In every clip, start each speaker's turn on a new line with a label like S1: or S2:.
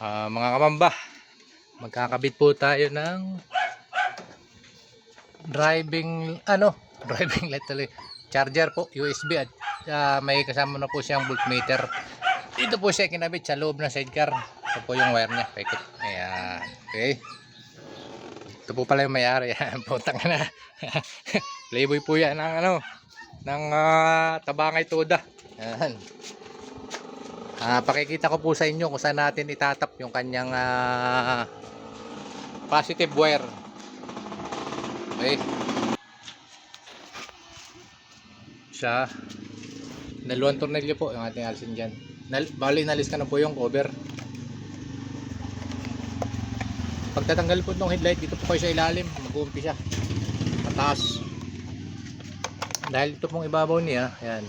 S1: Ah, mga kamamba, magkakabit po tayo ng driving, ano, driving light tuloy. Charger po, USB at ah, may kasama na po siyang voltmeter. Dito po siya kinabit sa loob ng sidecar. Ito po yung wire niya, paikot. Ayan, okay. Ito po pala yung may-ari. Putang na. Playboy po yan ng ano, ng ah, tabangay toda. Ayan. Ah, pakikita ko po sa inyo kung saan natin itatap yung kanyang ah, positive wire. Okay. Siya. Dalawang tornilyo po yung ating alisin dyan. Nal bali, nalis ka na po yung cover. Pagtatanggal po ng headlight, dito po kayo sa ilalim. Mag-uumpisa. Pataas. Dahil ito pong ibabaw niya, yan.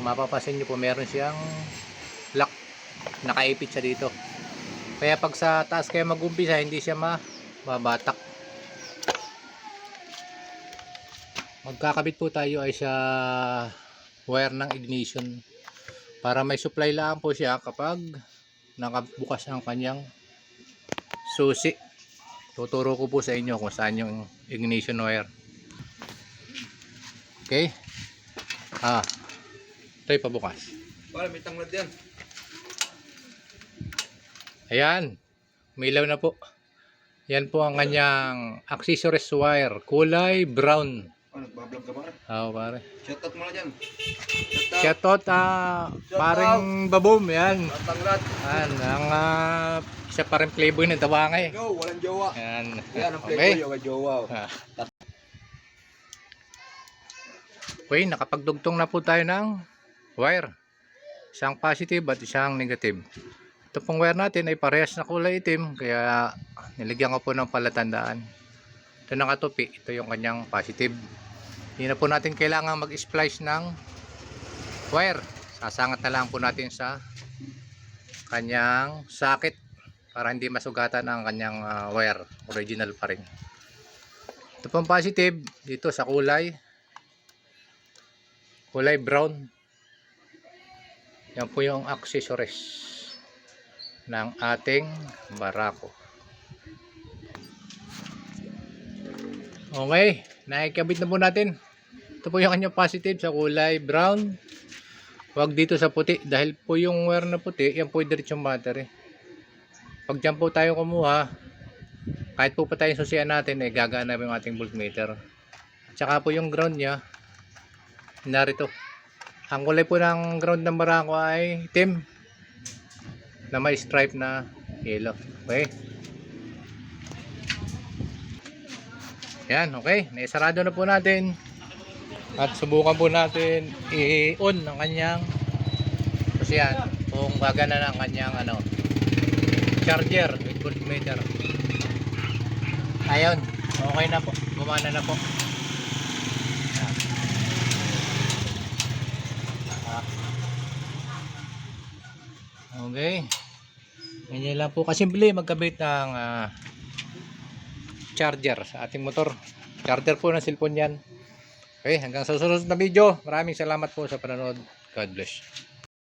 S1: Kung mapapasin nyo po, meron siyang. Nakaipit siya dito. Kaya pag sa taas kayo mag-umpisa, hindi siya mababatak. Magkakabit po tayo ay sa wire ng ignition para may supply lang po siya kapag nakabukas ang kanyang susi. Tuturo ko po sa inyo kung saan yung ignition wire. Okay? Ah. Ito yung pabukas.
S2: Para may tanglad yan.
S1: Ayan. Umilaw na po. Yan po ang kanyang accessories wire. Kulay brown.
S2: Oh, nagbablog ka ba?
S1: Oo, pare.
S2: Shoutout mo na dyan. Shoutout.
S1: Shoutout ah, baboom. Yan.
S2: Tanglad.
S1: Yan. Ang ah, isa pa rin playboy ng tabangay.
S2: Go, walang jowa.
S1: Yan.
S2: Yan ang
S1: Okay.
S2: playboy, walang jowa.
S1: Ah. Okay, nakapagdugtong na po tayo ng wire. Isang positive at isang negative. Ito pong wire natin ay parehas na kulay itim kaya nilagyan ko po ng palatandaan. Ito nakatupi, ito yung kanyang positive. Hindi na po natin kailangan mag-splice ng wire. Sasangat na lang po natin sa kanyang socket para hindi masugatan ang kanyang ah, wire. Original pa rin. Ito pong positive dito sa kulay kulay brown. Yan po yung accessories ng ating barako. Okay, nakikabit na po natin. Ito po yung kanyang positive sa kulay brown. Huwag dito sa puti dahil po yung wire na puti, yan po yung diretsong battery. Pag dyan po tayo kumuha, kahit po pa tayong susian natin, eh, gagana yung ating voltmeter. At saka po yung ground niya, narito. Ang kulay po ng ground ng barako ay itim na may stripe na yellow. Okay? Yan, okay. Naisarado na po natin. At subukan po natin i-on ang kanyang kasi yan, kung gagana ng kanyang ano, charger with voltmeter. Ayun, okay na po. Gumana na po. Ah. Okay. Ganyan lang po kasimple magkabit ng ah, charger sa ating motor. Charger po ng cellphone yan. Okay, hanggang sa susunod na video. Maraming salamat po sa panonood. God bless.